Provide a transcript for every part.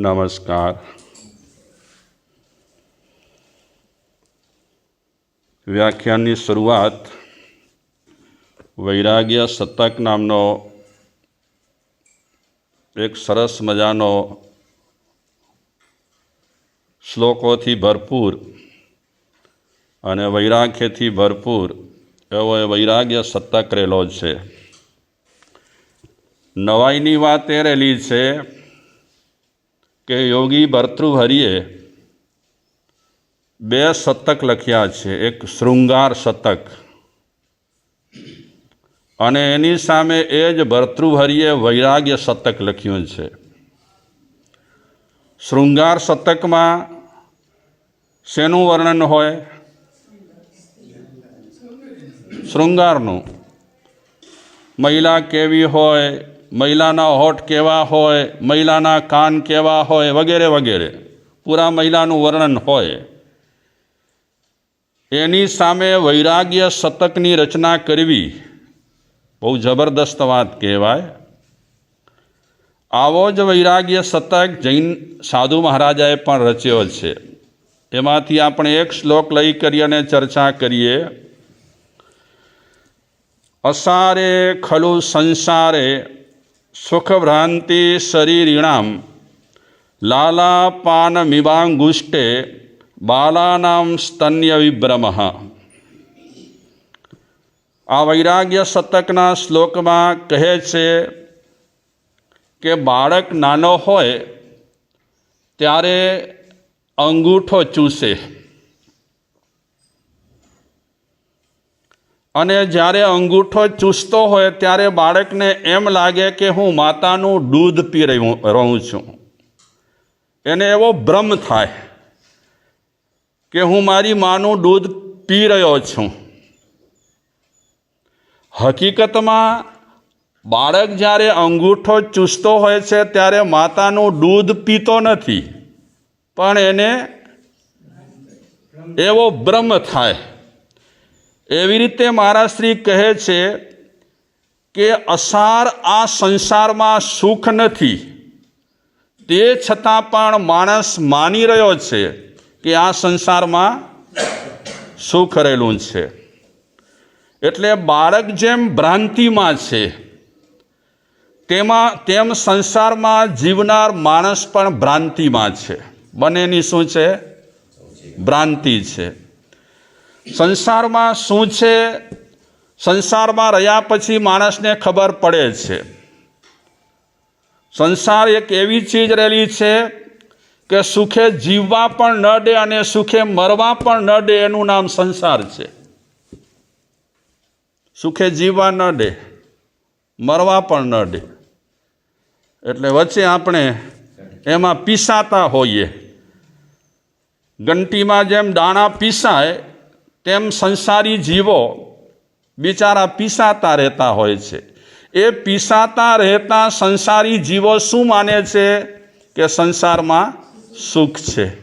નમસ્કાર. વ્યાખ્યાનની શરૂઆત વૈરાગ્ય સતક નામનો એક સરસ મજાનો શ્લોકોથી ભરપૂર અને વૈરાગ્યથી ભરપૂર એવો એ વૈરાગ્ય સત્તા રહેલો છે. નવાઈની વાત એ રહેલી છે કે યોગી ભર્તૃહરિએ બે શતક લખ્યા છે, એક શૃંગાર શતક. અને એની સામે એ જ ભર્તૃહરિએ વૈરાગ્ય શતક લખ્યું છે. શૃંગાર શતકમાં શેનું વર્ણન હોય? શૃંગારનું. મહિલા કેવી હોય? મહિલાના હોઠ કેવા હોય, મહિલાના કાન કેવા હોય, વગેરે વગેરે. પૂરા મહિલાનું વર્ણન હોય. એની સામે વૈરાગ્ય શતકની રચના કરવી. બહુ જબરદસ્ત વાત કહેવાય. આવો જ વૈરાગ્ય શતક જૈન સાધુ મહારાજાએ પણ રચ્યો છે. એમાંથી આપણે એક શ્લોક લઈ કરી અને ચર્ચા કરીએ. અસારે ખલુ સંસારે સુખભ્રાંતિ શરીરીણામ લાલાપાનમિવાંગુષ્ટે બાલાનામ સ્તન્ય વિભ્રમ આ વૈરાગ્ય શતકના શ્લોકમાં કહે છે કે બાળક નાનો હોય ત્યારે અંગૂઠો ચૂસે અને જ્યારે અંગૂઠો ચૂસતો હોય ત્યારે બાળકને એમ લાગે કે હું માતાનું દૂધ પી રહ્યું, રહું છું. એને એવો ભ્રમ થાય કે હું મારી માનું દૂધ પી રહ્યો છું. હકીકતમાં બાળક જ્યારે અંગૂઠો ચૂસતો હોય છે ત્યારે માતાનું દૂધ પીતો નથી, પણ એને એવો ભ્રમ થાય એવી રીતે મારા શ્રી કહે છે કે અસાર આ સંસારમાં સુખ નથી. તે છતાં પણ માણસ માની રહ્યો છે કે આ સંસારમાં સુખ રહેલું છે. એટલે બાળક જેમ ભ્રાંતિમાં છે, તેમાં તેમ સંસારમાં જીવનાર માણસ પણ ભ્રાંતિમાં છે. બંનેની શું છે? ભ્રાંતિ છે. સંસારમાં શું છે? સંસારમાં રહ્યા પછી માણસને ખબર પડે છે. સંસાર એક એવી ચીજ રહેલી છે કે સુખે જીવવા પણ ન દે અને સુખે મરવા પણ ન દે એનું નામ સંસાર છે. સુખે જીવવા ન દે, મરવા પણ ન દે. એટલે વચ્ચે આપણે એમાં પીસાતા હોઈએ. ઘંટીમાં જેમ દાણા પીસાય તેમ સંસારી જીવો બિચારા પીસાતા રહેતા હોય છે. એ પીસાતા રહેતા સંસારી જીવો શું માને છે? કે સંસારમાં સુખ છે.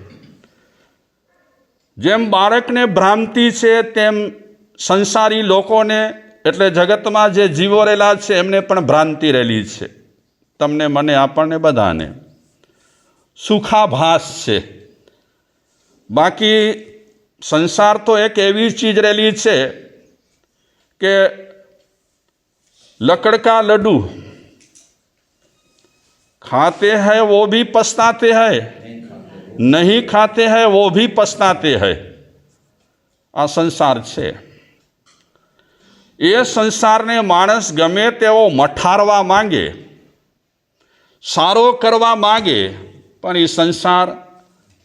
જેમ બાળકને ભ્રાંતિ છે, તેમ સંસારી લોકોને, એટલે જગતમાં જે જીવો રહેલા છે, એમને પણ ભ્રાંતિ રહેલી છે. તમને, મને, આપણને બધાને. સુખાભાસ છે. બાકી સંસાર તો એક એવી ચીજ રહેલી છે કે લકડકા લડ્ડુ. ખાતે હૈ વો ભી પસ્તાતે હૈ. નહીં ખાતે હૈ વો ભી પસ્તાતે હૈ. આ સંસાર છે. એ સંસારને માણસ ગમે તેવો મઠારવા માંગે, સારો કરવા માંગે, પણ એ સંસાર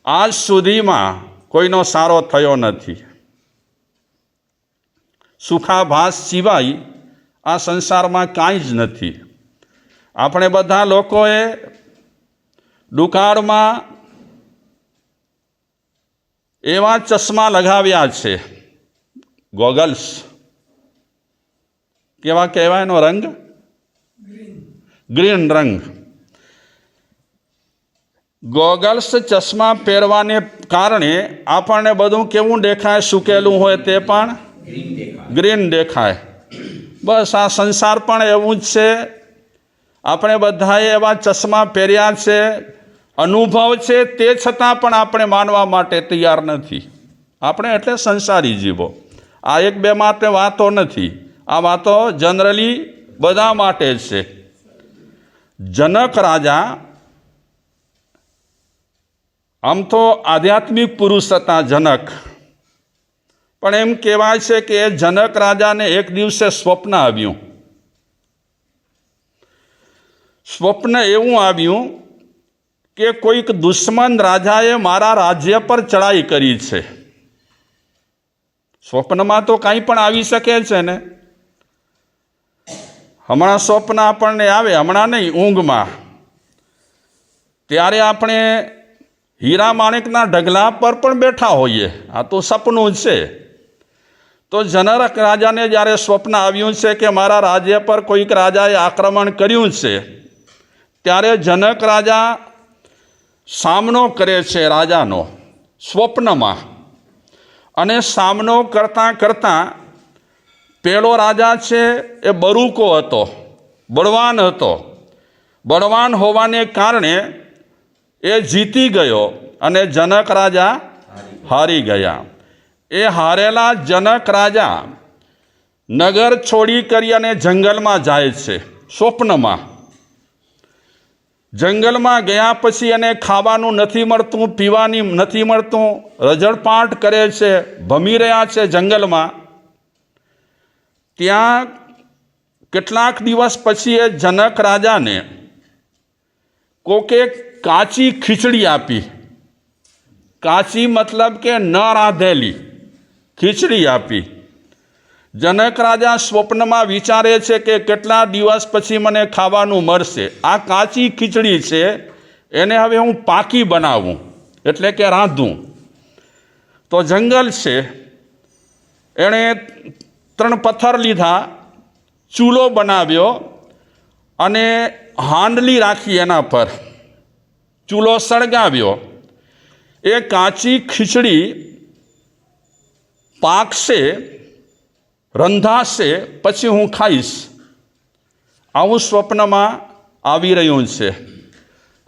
આજ સુધીમાં કોઈનો સારો થયો નથી. સુખાભાસ સિવાય આ સંસારમાં કાંઈ જ નથી. આપણે બધા લોકોએ દુકાળમાં એવા ચશ્મા લગાવ્યા છે ગોગલ્સ. કેવા કહેવાય એનો રંગ? ગ્રીન. રંગ. ગોગલ્સ ચશ્મા પહેરવાને કારણે આપણને બધું કેવું દેખાય સુકેલું હોય તે પણ ગ્રીન દેખાય. બસ આ સંસાર પણ એવું જ છે. આપણે બધાએ એવા ચશ્મા પહેર્યા છે. અનુભવ છે તે છતાં પણ આપણે માનવા માટે તૈયાર નથી. આપણે એટલે સંસારી જીવો. આ એક બે માટે વાતો નથી. આ વાતો જનરલી બધા માટે જ છે. જનક રાજા આમ તો આધ્યાત્મિક પુરુષ હતા જનક. પણ એમ કહેવાય છે કે જનક રાજાને એક દિવસે સ્વપ્ન આવ્યું. સ્વપ્ન એવું આવ્યું કે કોઈક દુશ્મન રાજાએ મારા રાજ્ય પર ચડાઈ કરી છે. સ્વપ્નમાં તો કાંઈ પણ આવી શકે છે ને. હમણાં સ્વપ્ન આપણને આવે, હમણાં નહીં, ઊંઘમાં. ત્યારે આપણે હીરા માણેકના ઢગલા પર પણ બેઠા હોઈએ. આ તો સપનું જ છે. તો જનરક રાજાને જ્યારે સ્વપ્ન આવ્યું છે કે મારા રાજ્ય પર કોઈક રાજાએ આક્રમણ કર્યું છે, ત્યારે જનક રાજા સામનો કરે છે રાજાનો સ્વપ્નમાં. અને સામનો કરતાં કરતાં પેલો રાજા છે એ બરૂકો હતો, બળવાન હતો. બળવાન હોવાને કારણે એ જીતી ગયો અને જનક રાજા હારી ગયા. એ હારેલા જનક રાજા નગર છોડી કરી અને જંગલમાં જાય છે, સ્વપ્નમાં. જંગલમાં ગયા પછી એને ખાવાનું નથી મળતું, પીવાની નથી મળતું રજળપાટ કરે છે, ભમી રહ્યા છે જંગલમાં. ત્યાં કેટલાક દિવસ પછી એ જનક રાજાને કોકે કાચી ખીચડી આપી. કાચી મતલબ કે ન રાંધેલી. ખીચડી આપી. જનક રાજા સ્વપ્નમાં વિચારે છે કે કેટલા દિવસ પછી મને ખાવાનું મળશે. આ કાચી ખીચડી છે, એને હવે હું પાકી બનાવું, એટલે કે રાંધું. તો જંગલ છે, એણે ત્રણ પથ્થર લીધા, ચૂલો બનાવ્યો અને હાંડલી રાખી એના પર. ચૂલો સળગાવ્યો. એ કાચી ખીચડી પાકશે, રંધાશે, પછી હું ખાઈશ. આવું સ્વપ્નમાં આવી રહ્યું છે.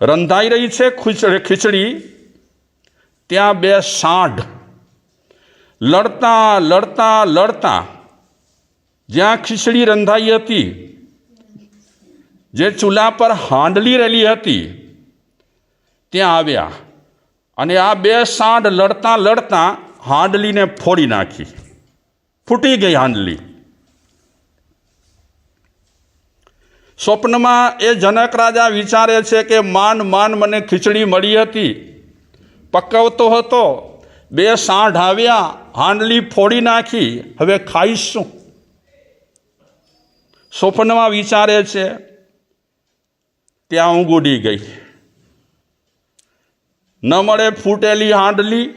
રંધાઈ રહી છે ખીચડી ત્યાં બે સાઢ. લડતા લડતા લડતા જ્યાં ખીચડી રંધાઈ હતી જે ચૂલા પર હાંડલી રહેલી હતી, ત્યાં આવ્યા અને આ બે સાંઢ લડતા લડતા હાંડલીને ફોડી નાખી. ફૂટી ગઈ હાંડલી. સ્વપ્નમાં એ જનક રાજા વિચારે છે કે માન માન મને ખીચડી મળી હતી. પકવતો હતો. બે સાંઢ આવ્યા, હાંડલી ફોડી નાખી, હવે ખાઈશ. શું સ્વપ્નમાં વિચારે છે ત્યાં ઊંઘ ઉડી ગઈ. ન મળે ફૂટેલી હાંડલી,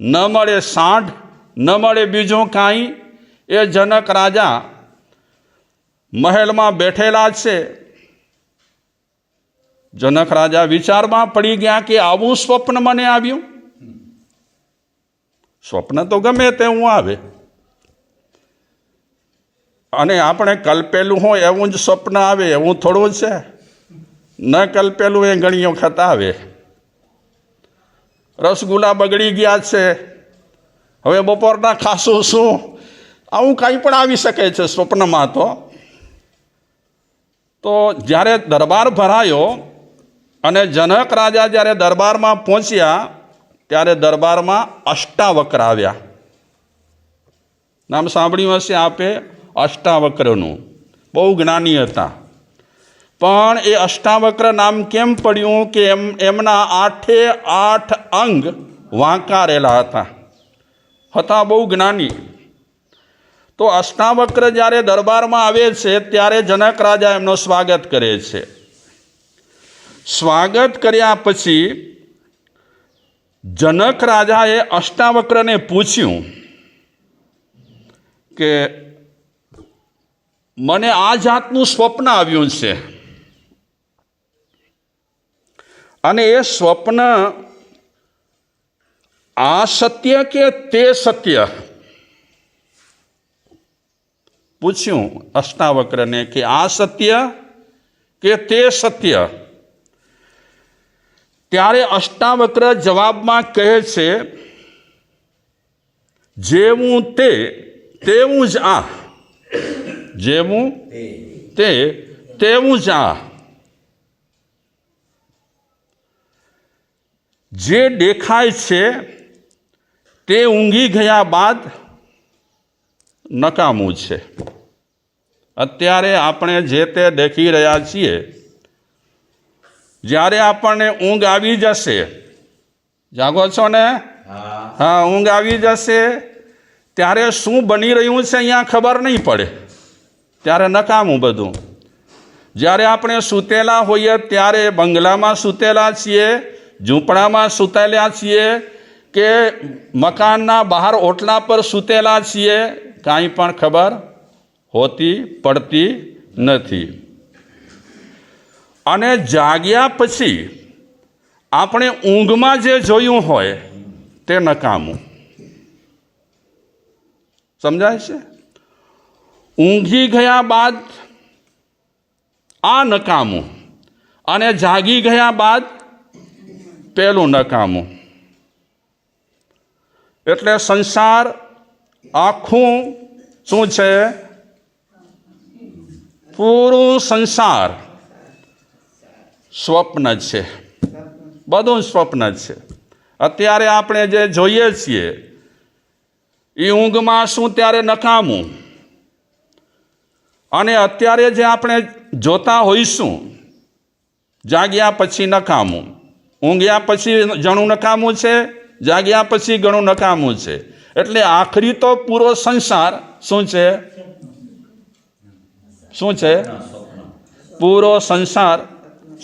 ન મળે સાંઢ, ન મળે બીજું કાંઈ. એ જનક રાજા મહેલમાં બેઠેલા છે. જનક રાજા વિચારમાં પડી ગયા કે આવું સ્વપ્ન મને આવ્યું. સ્વપ્ન તો ગમે તેવું આવે. અને આપણે કલ્પેલું હોય એવું જ સ્વપ્ન આવે, એવું થોડું છે. ન કલ્પેલું એ ઘણી વખત આવે રસગુલ્લા બગડી ગયા છે. હવે બપોરના ખાશું શું? આવું કાંઈ પણ આવી શકે છે સ્વપ્નમાં તો. તો જ્યારે દરબાર ભરાયો અને જનક રાજા જ્યારે દરબારમાં પહોંચ્યા, ત્યારે દરબારમાં અષ્ટાવક્ર આવ્યા. નામ સાંભળ્યું હશે આપે? અષ્ટાવક્રનું. બહુ જ્ઞાની હતા. પણ એ અષ્ટાવક્ર નામ કેમ પડ્યું કે એમ, એમના આઠે આઠ અંગ વાંકારેલા હતા. હતા બહુ જ્ઞાની. તો અષ્ટાવક્ર જ્યારે દરબારમાં આવે છે, ત્યારે જનક રાજા એમનો સ્વાગત કરે છે. સ્વાગત કર્યા પછી જનક રાજાએ અષ્ટાવક્રને પૂછ્યું કે, મને આ જાતનું સ્વપ્ન આવ્યું છે. અને એ સ્વપ્ન આ સત્ય કે તે સત્ય? પૂછ્યું અષ્ટાવક્રને કે આ સત્ય કે તે સત્ય? ત્યારે અષ્ટાવક્ર જવાબમાં કહે છે જેવું તે તેવું જ આ. જેવું તે. તેવું જ આ. જે દેખાય છે તે ઊંઘી ગયા બાદ નકામું છે. અત્યારે આપણે જે તે દેખી રહ્યા છીએ જ્યારે આપણને ઊંઘ આવી જશે જાગો છો ને? હા. ઊંઘ આવી જશે ત્યારે શું બની રહ્યું છે અહીંયા ખબર નહીં પડે. ત્યારે નકામું બધું. જ્યારે આપણે સૂતેલા હોઈએ ત્યારે બંગલામાં સૂતેલા છીએ ઝૂંપડામાં સૂતેલા છીએ કે મકાનના બહાર ઓટલા પર સૂતેલા છીએ, કાંઈ પણ ખબર હોતી પડતી નથી. અને જાગ્યા પછી આપણે ઊંઘમાં જે જોયું હોય તે નકામું. સમજાય છે? ઊંઘી ગયા બાદ આ નકામું અને જાગી ગયા બાદ પેલું નકામું. એટલે સંસાર આખું શું છે? પૂરું સંસાર. સ્વપ્ન છે. બધું સ્વપ્ન છે. અત્યારે આપણે જે જોઈએ છીએ એ ઊંઘમાં શું ત્યારે નકામું? અને અત્યારે જે આપણે જોતા હોઈશું, જાગ્યા પછી નકામું. ઊંઘ્યા પછી જણું નકામું છે, જાગ્યા પછી ઘણું નકામું છે. એટલે આખરી તો પૂરો સંસાર શું છે? શું છે? પૂરો સંસાર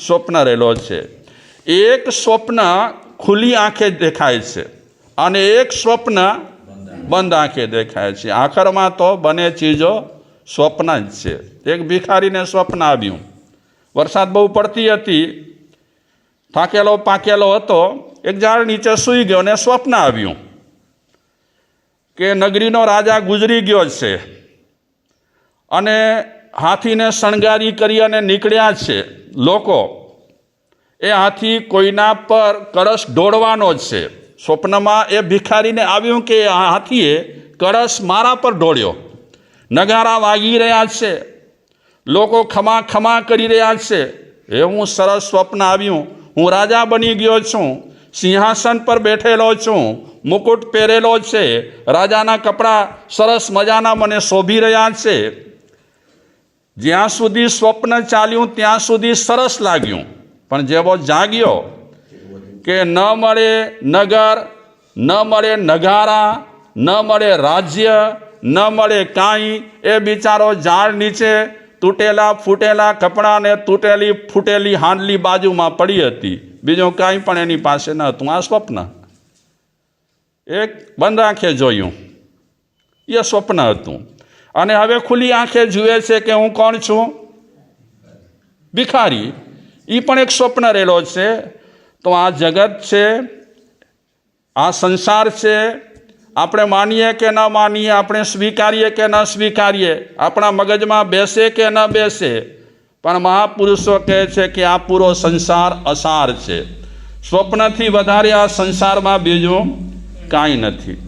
સ્વપ્ન રહેલો છે. એક સ્વપ્ન ખુલ્લી આંખે દેખાય છે અને એક સ્વપ્ન બંધ આંખે દેખાય છે. આખરમાં તો બંને ચીજો સ્વપ્ન જ છે. એક ભિખારીને સ્વપ્ન આવ્યું. વરસાદ બહુ પડતી હતી. થાકેલો પાકેલો હતો, એક ઝાડ નીચે સૂઈ ગયો અને સ્વપ્ન આવ્યું કે નગરીનો રાજા ગુજરી ગયો છે. અને હાથીને શણગારી કરી અને નીકળ્યા છે. લોકો, એ હાથી કોઈના પર કળશ ઢોળવાનો જ છે. સ્વપ્નમાં એ ભિખારીને આવ્યું કે હાથીએ કળશ મારા પર ઢોળ્યો. નગારા વાગી રહ્યા છે. લોકો ખમા ખમા કરી રહ્યા છે. એવું સરસ સ્વપ્ન આવ્યું. હું રાજા બની ગયો છું, સિંહાસન પર બેઠેલો છું, મુકુટ પહેરેલો છે, રાજાના કપડાં સરસ મજાના મને શોભી રહ્યા છે. જ્યાં સુધી સ્વપ્ન ચાલ્યું ત્યાં સુધી સરસ લાગ્યું. પણ જેવો જાગ્યો કે ન મળે નગર, ન મળે નગારા, ન મળે રાજ્ય, ન મળે કાંઈ, એ બિચારો ઝાડ નીચે તૂટેલા, ફૂટેલા કપડાં ને તૂટેલી, ફૂટેલી હાંડલી બાજુમાં પડી હતી. બીજું કાંઈ પણ એની પાસે ન હતું. આ સ્વપ્ન. એક બંધ આંખે જોયું. એ સ્વપ્ન હતું. અને હવે ખુલ્લી આંખે જુએ છે કે હું કોણ છું? ભિખારી. એ પણ એક સ્વપ્ન રહેલો છે. તો આ જગત છે, આ સંસાર છે આપણે માનીએ કે ન માનીએ, આપણે સ્વીકારીએ કે ન સ્વીકારીએ, આપણા મગજમાં બેસે કે ન બેસે, પણ મહાપુરુષો કહે છે કે આ પૂરો સંસાર અસાર છે. સ્વપ્નથી વધારે આ સંસારમાં બીજું કાંઈ નથી.